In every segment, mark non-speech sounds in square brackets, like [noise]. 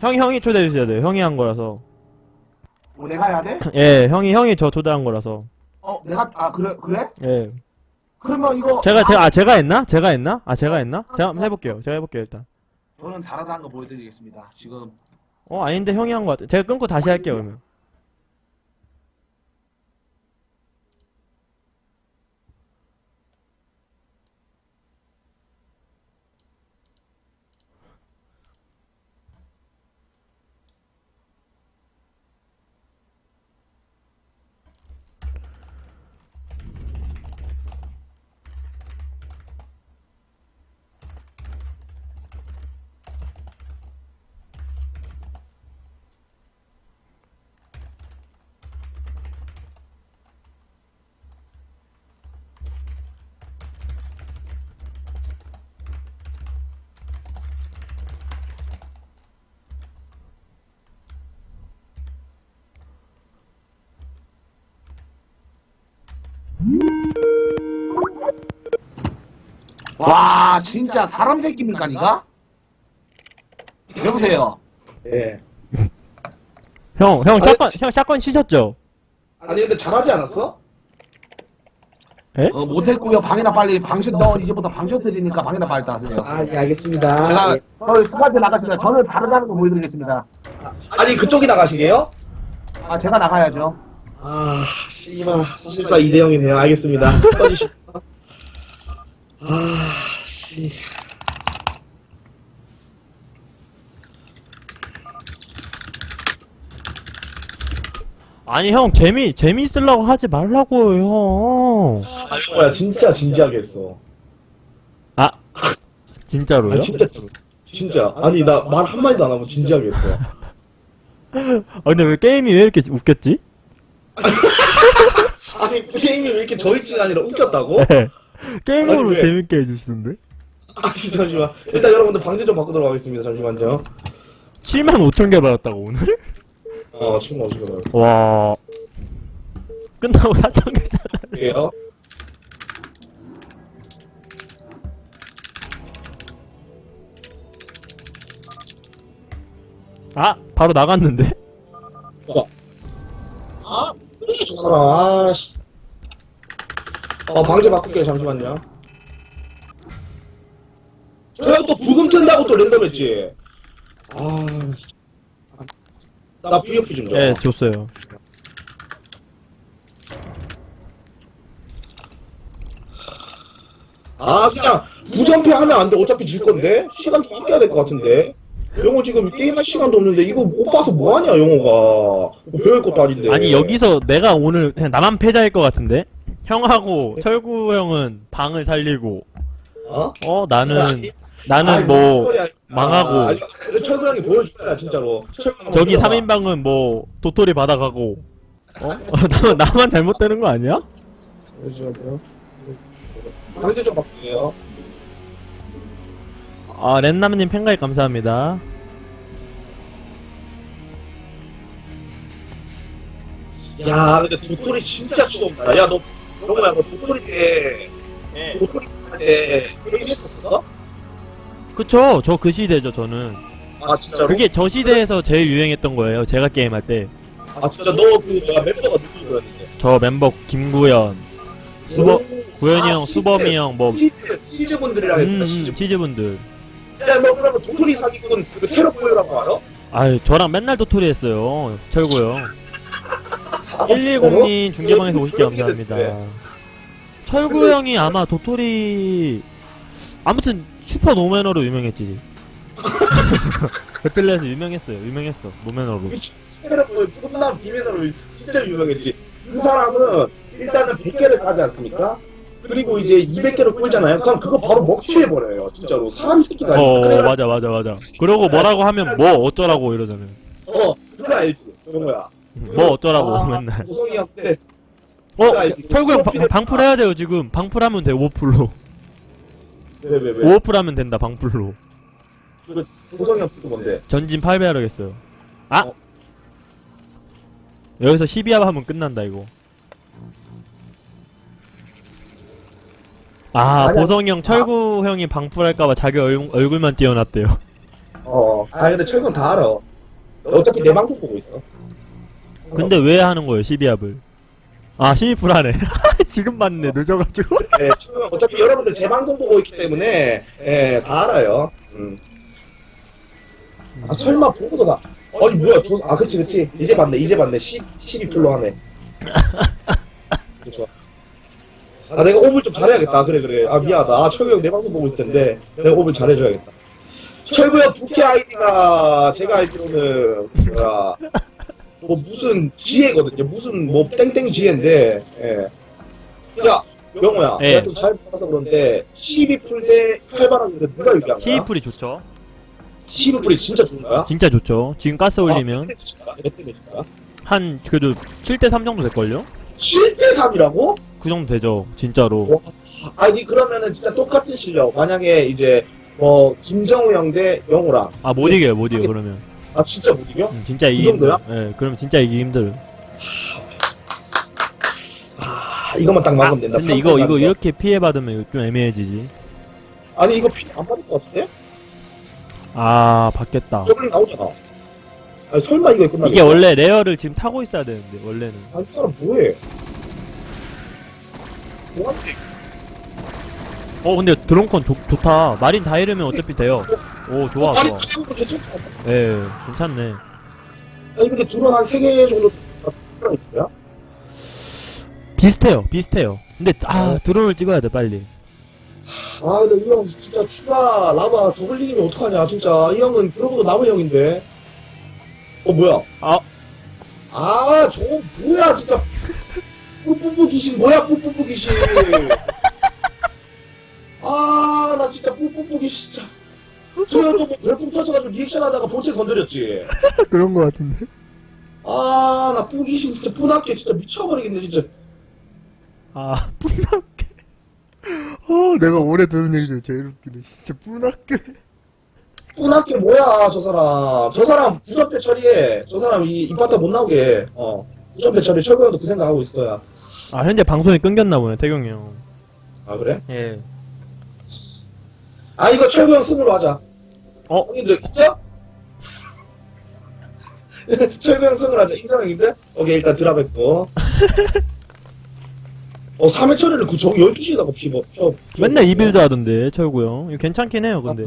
형이 형이 초대해 주셔야 돼요. 형이 한 거라서. 어, 내가 해야 돼? 예, 형이 형이 저 초대한 거라서. 어, 내가 아 그래 그래? 예. 그러면 이거 제가 제가 아 제가 했나? 제가 했나? 아 제가 했나? 제가 한번 해볼게요. 제가 해볼게요 일단. 저는 다르다는 거 보여드리겠습니다. 지금 어 아닌데 형이 한 거 같아. 제가 끊고 다시 할게요 그러면. 와 진짜 사람 새끼입니까 니가? 여보세요. 예. 형, 형 샷건 형 샷건 치셨죠? 아니 근데 잘하지 않았어? 어, 못했고요. 방이나 빨리 방션 너 이제부터 방션 드리니까 방이나 빨리 따세요. 아 예 알겠습니다. 제가 예. 저희 스카이프 나갔습니다. 저는 다르다는 거 보여드리겠습니다. 아니 그쪽이 나가시게요? 아 제가 나가야죠. 아 씨발 사실상 2대 0이네요. 알겠습니다. 꺼지시고. [laughs] 아 씨. 아니 형 재미 재미 있으려고 하지 말라고요 형. 아 뭐야 진짜 진지하게 했어. 아 진짜로요? 아 진짜 진- 진짜 아니 나 말 한마디도 안 하고 진지하게 했어. 아 근데 왜 게임이 왜 이렇게 웃겼지? [laughs] 아니 게임이 왜 이렇게 저희치가 아니라 웃겼다고? 네. 게임으로 아니, 왜? 재밌게 해주시던데? 아 진짜 잠시만. 일단 여러분들 방제 좀 바꾸도록 하겠습니다. 잠시만요. 7만 5천 개 받았다고 오늘? 어 지금 어지금 와 끝나고 4천 개 사. 할게요. 아 바로 나갔는데? 아, 그게 저 사람, 아, 씨. 어, 방제 바꿀게요, 잠시만요. 저형 또 부금 뜬다고 또 랜덤 했지? 아, 씨. 나 VFP 좀 줘. 예 줬어요. 아, 그냥 무전패 하면 안 돼. 어차피 질 건데? 시간 좀 아껴야 될 것 같은데? 영호 지금 게임할 시간도 없는데 이거 못 봐서 뭐하냐, 영호가. 뭐 배울 것도 아닌데. 아니 여기서 내가 오늘 그냥 나만 패자일 것 같은데? 형하고 철구 형은 방을 살리고 어? 어 나는 아니, 나는 아니, 뭐 소리야. 망하고. 아, 아니, 철구 형이 보여줄거야 진짜로. 철구 형 저기 보여줘봐. 3인방은 뭐 도토리 받아가고 어? [laughs] 나만, 나만 잘못되는 거 아니야? 방제 좀 바꿀게요. 아 렌나무님 팬가입 감사합니다 야, 근데 도토리 진짜 추억나. 야, 너, 영호야, 너 도토리 때, 도토리 때 게임 했었어? 그쵸 저 그 시대죠 저는 아, 진짜로? 그게 저 시대에서 제일 유행했던 거예요 제가 게임할 때저 아, 진짜 너 그, 뭐야, 멤버가 누구였는데? 멤버 김구현 수버 오, 구현이 아, 형 수범이 형뭐 시즈, 시즈 분들이랑 음, 했다, 음, 시즈. 치즈분들 야, 너 그러면 도토리 사기꾼 그 테러 보여라고 알아? 아유 저랑 맨날 도토리 했어요 철구 형 아? 110님 중계방에서 50개 감사합니다 철구 형이 아마 도토리 아무튼 슈퍼 노매너로 유명했지 [laughs] 배틀넷에서 유명했어요 유명했어 노매너로 끝난 비매너로 진짜 유명했지. 그 사람은 일단은 100개를 까지 않습니까? 그리고 이제 200개를 꿀잖아요. 그럼 그거 바로 먹튀해버려요. 진짜로. 사람 새끼가. 어 그래가- 맞아 맞아 맞아 그러고 뭐라고 하면 뭐 어쩌라고 이러잖아요 어, 그거 알지? 그런 거야. 뭐 어쩌라고 아, 맨날 때. 어. 철구 형 프로필을 방, 방풀 해야 돼요 지금 방풀 하면 돼 오프로 왜, 왜, 왜? 오프를 하면 된다 방풀로 형 피도 뭔데? 전진 8배 하려겠어요 아 어. 여기서 12합 하면 끝난다 이거 아 아니야. 보성이 형 철구 형이 방풀할까봐 자기 얼, 얼굴만 띄워놨대요 어. 아, 근데 철근 다 알아. 어차피 내 방송 보고 있어. 근데 왜 하는 거예요 12합을 아 힘이 불안해 [laughs] 지금 봤네 늦어가지고 예, 지금 어차피 여러분들 제 방송 보고 있기 때문에 예, 다 알아요. 음. 아 설마 보고도 나. 아니 뭐야? 저, 아 그치 그치. 이제 봤네. 이제 봤네. 10 12풀로 하네. 좋아. 아 내가 오늘 좀 잘해야겠다. 그래 그래. 아 미안하다. 아 철구 형 내 방송 보고 있을 텐데 내가 오늘 잘해줘야겠다. 철구 형 부캐 아이디가 제가 알기로는 뭐야 뭐 무슨 지혜거든요. 무슨 뭐 땡땡 지혜인데. 예. 야 영호야. 예. 내가 좀 잘 봐서 그런데 12풀 대 활발한데 누가 유리한 거야? 히이풀이 좋죠 12풀이 진짜 좋은 거야? 진짜 좋죠 지금 가스 올리면 몇 대몇 대야? 한 그래도 7대 3 정도 될걸요? 7대 3이라고? 그 정도 되죠 진짜로 아니 그러면은 진짜 똑같은 실력. 만약에 이제 뭐 김정우 형 대 영호랑 아 못 이겨요 못 이겨 그러면 아 진짜 못 이겨? 음, 진짜 이 이기 힘들어? 예 그러면 진짜 이기 힘들어 아 이것만 딱 아, 막으면 된다. 근데 이거 이거 이렇게 피해 받으면 이거 좀 애매해지지 아니 이거 피안 받을 것 같은데? 아 받겠다 저번에 나오잖아. 아니 설마 이거 끝나? 이게 원래 레어를 지금 타고 있어야 되는데 원래는 아니 이 사람 뭐해? 뭐하는데? 어 근데 드론컨 좋, 좋다 마린 다 잃으면 어차피 돼요 오 좋아 아니 좋아. 괜찮지 않아? 예 괜찮네. 아니 근데 드론 한 3개 정도 있어야? 비슷해요 비슷해요. 근데 아 어. 드론을 찍어야 돼 빨리. 아 근데 이 형 진짜 추가 라바 저글링이면 어떡하냐 진짜. 이 형은 그러고도 남은 형인데. 어 뭐야? 아. 아 저거 뭐야 진짜. 뿌뿌뿌 귀신 뭐야 뿌뿌뿌 귀신. [laughs] 아 나 진짜 뿌뿌뿌 귀신 진짜 저 형도 뭐 별풍 터져가지고 리액션 하다가 본체 건드렸지. [laughs] 그런 거 같은데. 아 나 뿌귀신 진짜 뿌낫게. 진짜 미쳐버리겠네 진짜. 아 [laughs] 뿌나게. 어 내가 올해 들은 얘기 중에 제일 웃기네 진짜 뿌나게. 뿌낫게 뭐야 저 사람. 저 사람 부전패 처리해. 저 사람 이 이파트 못 나오게 어 부전패 처리 철구 형도 그 생각하고 있을 거야. 아 현재 방송이 끊겼나 보네 태경이 형. 아 그래? 예. 아 이거 철구 형 승으로 하자 어? 형님들 형 [laughs] 승으로 하자. 인정 형님들? 오케이 일단 드랍했고. [laughs] 어 3회 처리를 그 저기 12시에다가 피버 펴, 펴. 맨날 이 빌드 하던데 철구 형. 이거 괜찮긴 해요 근데.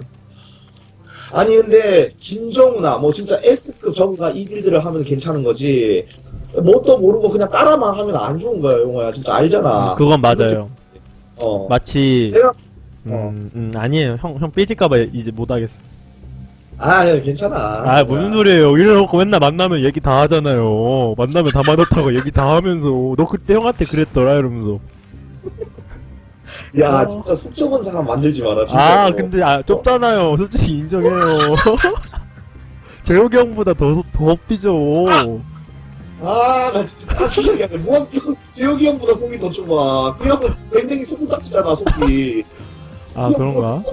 아니 근데 김정우나 뭐 진짜 S급 저거가 이 빌드를 하면 괜찮은 거지. 뭣도 모르고 그냥 따라만 하면 안 좋은 거야 용호야. 진짜 알잖아. 그건 맞아요. 어. 마치 내가- 음, 음 아니에요. 형 형 삐질까봐 이제 못 하겠어 아 야, 괜찮아. 아 무슨 소리예요? 이래놓고 맨날 만나면 얘기 다 하잖아요. 만나면 다 맞았다고 얘기 다 하면서. 너 그때 형한테 그랬더라 이러면서. 야 진짜 속 좁은 사람 만들지 마라 진짜 아 근데 아 좁잖아요. 솔직히 인정해요. [laughs] 재욱이 형보다 더, 더 삐져. 아나 진짜 안돼 뭐한 재혁이 형보다 속이 더 좁아. 그 형은 뱅뱅이 소금딱지잖아 속이 아 그런가? 말하면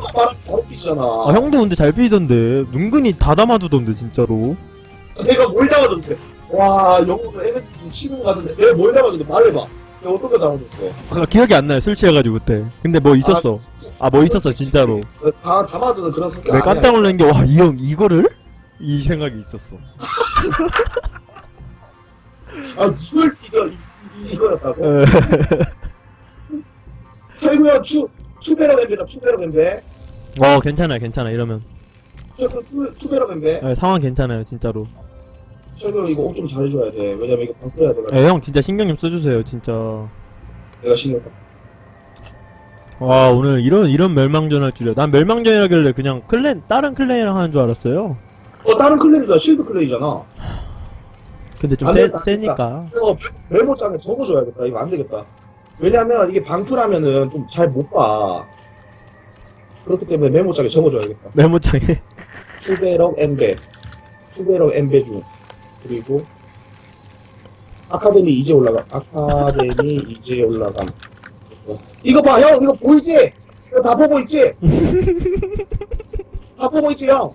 바로 삐지잖아. 아 형도 근데 잘 삐던데. 은근히 다 담아두던데 진짜로. 내가 뭘 담아줬는데? 와 영어도 MS 좀 치는 거 같은데. 내가 뭘 담아줬는데? 말해봐. 내가 어떤 거 담아줬어? 아, 기억이 안 나요 술 취해가지고 그때. 근데 뭐 있었어? 아 뭐 있었어 진짜로. 다 담아주는 그런 성격 내가 깜짝 놀란 게 와 이 형 이거를? 이 생각이 있었어. [laughs] 아 이걸 삐져 이, 이, 이거였다고? 에, [laughs] 최고야 투 투베러 뱀배다 투베러 뱀배. 어 괜찮아요 괜찮아 이러면. 최고 투 투베러 뱀배? 에, 상황 괜찮아요 진짜로. 최고 이거 옥좀 잘해줘야 돼. 왜냐면 이거 바꿔야 돼 에, 형 진짜 신경 좀 써주세요 진짜. 내가 신경 와 오늘 이런 이런 멸망전 할 줄이야 난 멸망전이라길래 그냥 클랜 다른 클랜이랑 하는 줄 알았어요. 어 다른 클랜이다. 실드 클랜이잖아. 근데 좀 안 세, 된다, 안 세니까. 이거 메모장에 적어줘야겠다. 이거 안 되겠다 왜냐면 이게 방풀하면은 좀 잘 못 봐. 그렇기 때문에 메모장에 적어줘야겠다. 메모장에? 투베럭 엠베. 투베럭 엠베 중. 그리고 아카데미 이제 올라가 아카데미 [laughs] 이제 올라감. 이거 봐 형! 이거 보이지? 이거 다 보고 있지? [laughs] 다 보고 있지 형?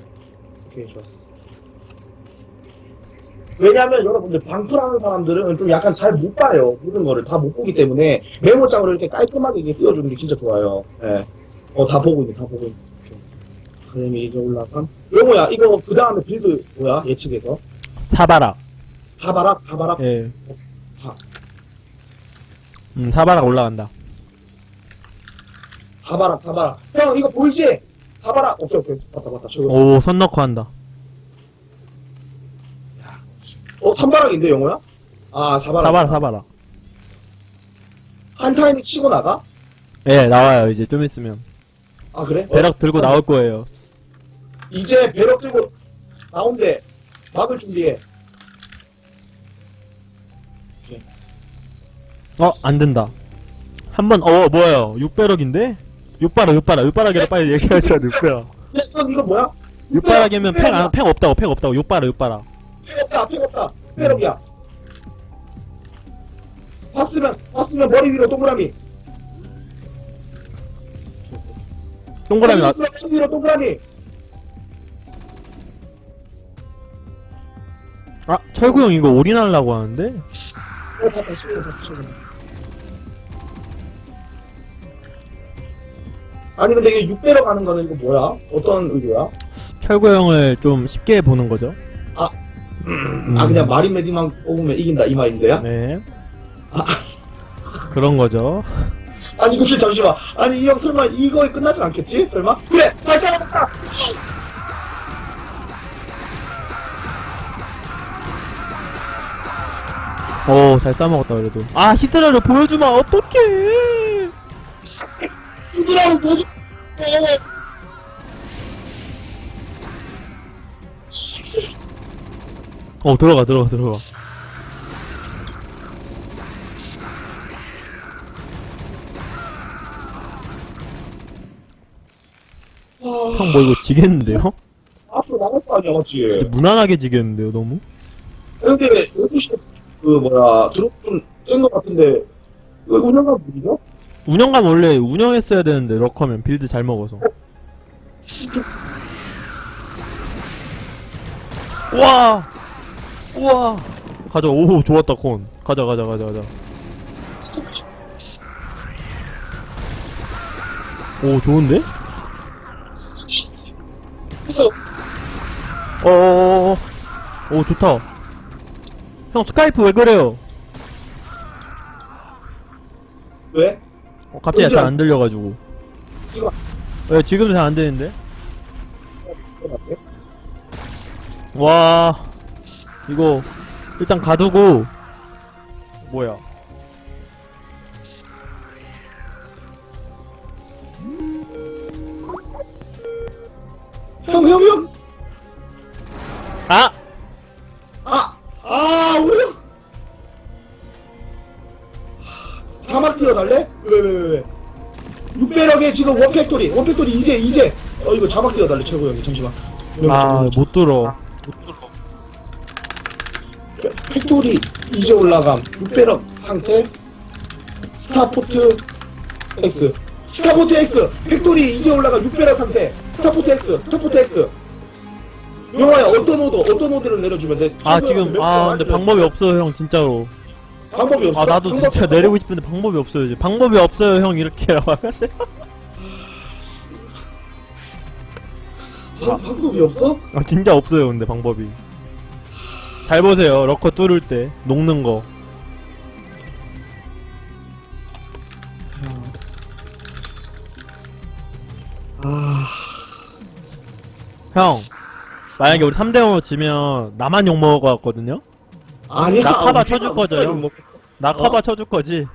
오케이 좋았어 왜냐면 여러분들 방풀하는 사람들은 좀 약간 잘 못 봐요 모든 거를 다 못 보기 때문에 메모장으로 이렇게 깔끔하게 이렇게 띄워주는 게 진짜 좋아요 예. 어다 보고 있네 다 보고 있네. 아카데미 이제 올라감 영호야 이거 그 다음에 빌드 뭐야 예측해서 사바락. 사바락 사바락 예. 사- 음, 사바락 올라간다. 사바락 사바락 형 이거 보이지? 사바락 오케이 오케이 맞다 맞다 저거 오, 선 넣고 한다. 어 삼바락인데 영호야? 아 사바락 사바락, 사바락. 한 타임이 치고 나가? 예, 나와요, 이제 좀 있으면. 아 그래? 배럭 들고 나올 거예요. 이제 배럭 들고 나온대 막을 준비해 어, 안 된다. 한 번, 어, 뭐예요? 6배럭인데? 6바락, 6바락, 6바락이라 빨리 얘기하죠, 6배락. 야, 형 이거 뭐야? 6바락이면 팩, 안. 팩 없다고, 팩 없다고, 6바락, 6바락. 팩 없다 팩 없다 배럭이야 봤으면 봤으면 머리 위로 동그라미 동그라미 나, 봤으면 머리 위로 동그라미 아, 철구 형 이거 올인하려고 하는데? 어 봤다 시간 봤어 시간 아니 근데 이게 6배럭 하는 거는 이거 뭐야? 어떤 의도야? 철구 형을 좀 쉽게 보는 거죠. 음. 아 그냥 마린 메디만 뽑으면 이긴다 이 말인데요? 네. 그런 거죠. 아니 근데 잠시만 아니 이 형 설마 이거에 끝나진 않겠지? 설마? 그래 잘 싸웠다 오, 잘 싸먹었다, 그래도. 아, 히드라를 보여주마, 어떡해! 스스로하고 모두 어, 들어가, 들어가, 들어가. 형, 뭐 이거 지겠는데요? 앞으로 나갈 거 아니야 맞지? 무난하게 지겠는데요, 너무? 근데 12시에 그 뭐야 드롭 좀센거 같은데 그 운영감 뭐죠? 운영감 원래 운영했어야 되는데, 럭커면 빌드 잘 먹어서. 와! 우와! 가자, 오, 좋았다, 콘. 가자, 가자, 가자, 가자. 오, 좋은데? 어어어어. 오, 좋다. 형, 스카이프 왜 그래요? 왜? 어, 갑자기 잘 안- 안 들려가지고. 지금 왜, 지금 잘 안 되는데? 와, 이거, 일단 가두고, 뭐야. 형, 형, 형! 아! 아! 아, 형! 자막 띄워달래? 왜, 왜, 왜, 왜? 6배럭에 지금 원팩토리, 원팩토리 이제, 이제! 어, 이거 자막 띄워달래, 최고 형이. 잠시만. 형, 아. 못 들어. 팩토리 이제 올라감 6배럭 상태 스타포트 X 스타포트 X 팩토리 이제 올라감 6배럭 상태 스타포트 X 스타포트 X 영화야 어떤 오더 어떤 오더를 내려주면 돼? 아, 지금, 몇 아, 점 근데? 방법이 없어요, 형, 진짜로. 방법이 없어 아, 나도 진짜 내리고 싶은데 방법이 없어요, 이제. 방법이 없어요, 형, 이렇게 하세요. 방, 방법이 없어? 아, 진짜 없어요, 근데 방법이. 잘 보세요, 러커 뚫을 때, 녹는 거. 아 형, 만약에 우리 3대5 지면 나만 욕먹을 것 같거든요? 아니야 나 우리가- 쳐줄 거죠, 우리가? 욕먹- 나 어? 커버 쳐줄 거지?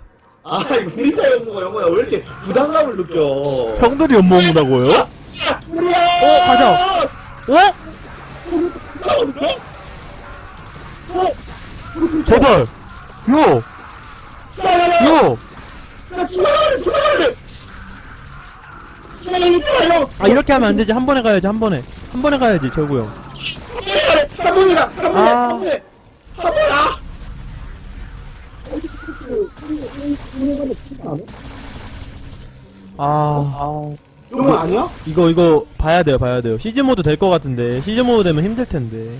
아 이거 우리가 욕먹어 영호야 왜 이렇게 부담감을 느껴 형들이 욕먹는다고요? 어, 가자. 어? 제발! 요! 요! 아, 이렇게 하면 안 되지. 한 번에 가야지, 한 번에. 한 번에 가야지, 결구 형. 아. 한 번에 한 번아 아, 이거 아니야? 이거, 이거, 봐야 돼요, 봐야 돼요. 시즌 모드 될 것 같은데. 시즌 모드 되면 힘들 텐데.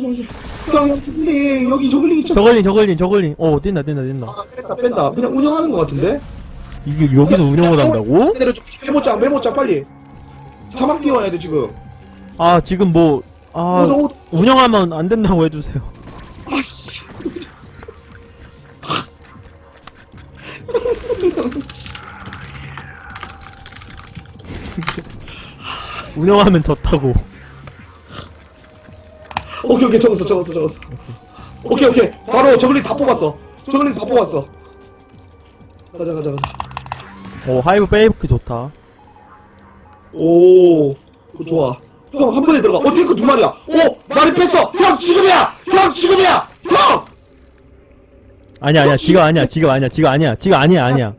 형, 형, 저글링, 여기 저글링 있잖아. 저글링, 저글링, 저글링. 어, 뛴다, 뛴다, 뛴다. 아, 뺀다, 뺀다. 그냥 운영하는 것 같은데? 이게 여기서 운영을 한다고? 내려, 메모장, 메모장, 빨리. 자막 띄워야 돼, 지금. 아, 지금 뭐, 아, 오, 오, 운영하면 안 된다고 해주세요. 아씨. [laughs] 운영하면 졌다고. 오케이 오케이 적었어 적었어 적었어. 오케이 오케이 바로 저글링 다 뽑았어. 저글링 다 뽑았어. 가자 가자 가자. 오, 하이브 페이크 좋다. 오 좋아. 형 한 번에 들어가. 어 탱크 두 마리야. 오 마리 뺐어. 형 지금이야. 형 지금이야. 형. 아니야, 아니야, 지가 아니야, 지가 아니야, 지가 아니야, 지가 아니야, 아니야.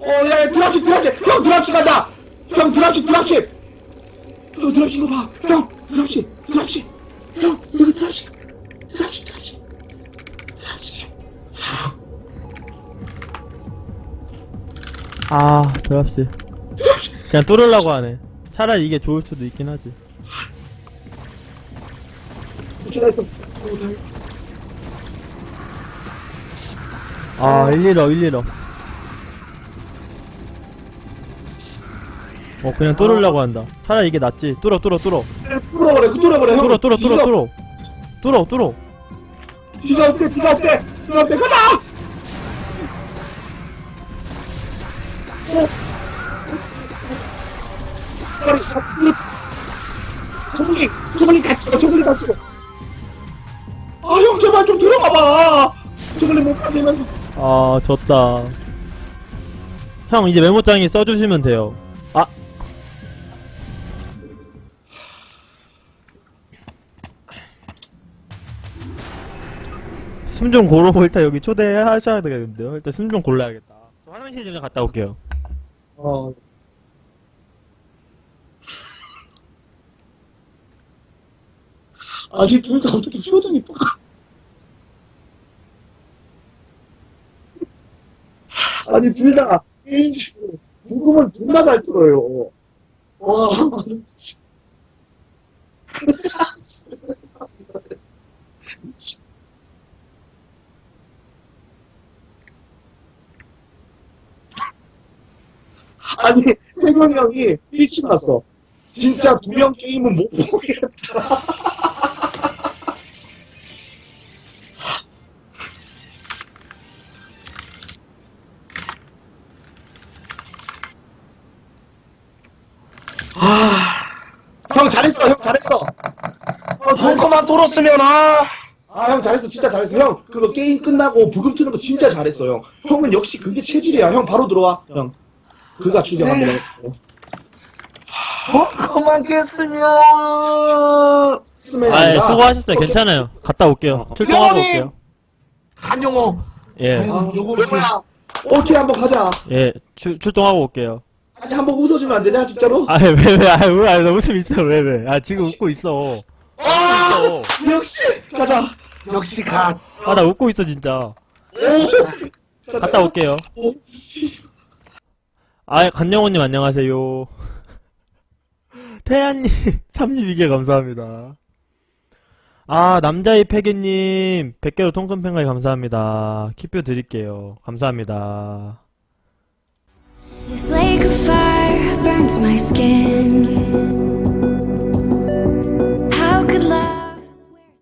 어야 드랍십 드랍십. 형 드랍십 간다. 형 드랍십 드랍십. 형 드랍십 이거 봐. 형 드랍십 드랍십. 형 여기 드랍십. 드랍십 드랍십. 드랍십. 아, 드랍시. 그냥 뚫으려고 하네. 차라리 이게 좋을 수도 있긴 하지. 아, 115, 115. 어, 그냥 뚫으려고 한다. 차라리 이게 낫지. 뚫어, 뚫어, 뚫어. 뚫어버려 그 뚫어버려 형. 뚫어, 뚫어, 뚫어, 뚫어. 뚫어, 뚫어. 비가 없대 비가 없대 비가 없대 가자. 같이 가 저글링 같이 가. 아형 제발 좀 들어가봐. 저글링 못 받으면서. 아, 졌다. 형, 이제 메모장에 써주시면 돼요. 숨 좀 고르고 일단 여기 초대하셔야 되겠는데요. 일단 숨 좀 골라야겠다. 저 화장실 좀 갔다 올게요. 어. 아니 둘 다 어떻게 표정이 똑같아? 아니 둘 다 게임식으로 궁금은 존나 잘 들어요. 와. [laughs] 아니 태경이 형이 일침 났어. 진짜 두 명 게임은 못 보겠다. 아, 형 잘했어, 형 잘했어. 어, 좋은 것만 뚫었으면 아. 아, 형 잘했어, 진짜 잘했어. 형, 그거 게임 끝나고 부금 트는 거 진짜 잘했어, 형. 형은 역시 그게 체질이야. 형 바로 들어와, 형. 그가 출격 한번 해. 어, 그만 깼으면. 스맨 아, 아니라. 수고하셨어요. 괜찮아요. 갔다 올게요. 출동하고 영원히! 올게요. 한영호. 예, 아, 요거 뭐야? 오케이 한번 가자. 예, 출, 출동하고 올게요. 아니 한번 웃어주면 안 되냐 진짜로? 아, 왜, 왜, 아, 왜, 아, 나 웃음 있어, 왜, 왜. 아, 지금 웃고 있어. 아, 웃고 있어. 역시 가자. 역시 갓. 아, 나 웃고 있어, 진짜. 오. 갔다 올게요. 오. 아, 간영호님 안녕하세요. [laughs] 태연님 32개 [laughs] 감사합니다. 아, 남자의 패기님 100개로 통큰팬가이 감사합니다. 키표 드릴게요. 감사합니다. This lake of fire burns my skin.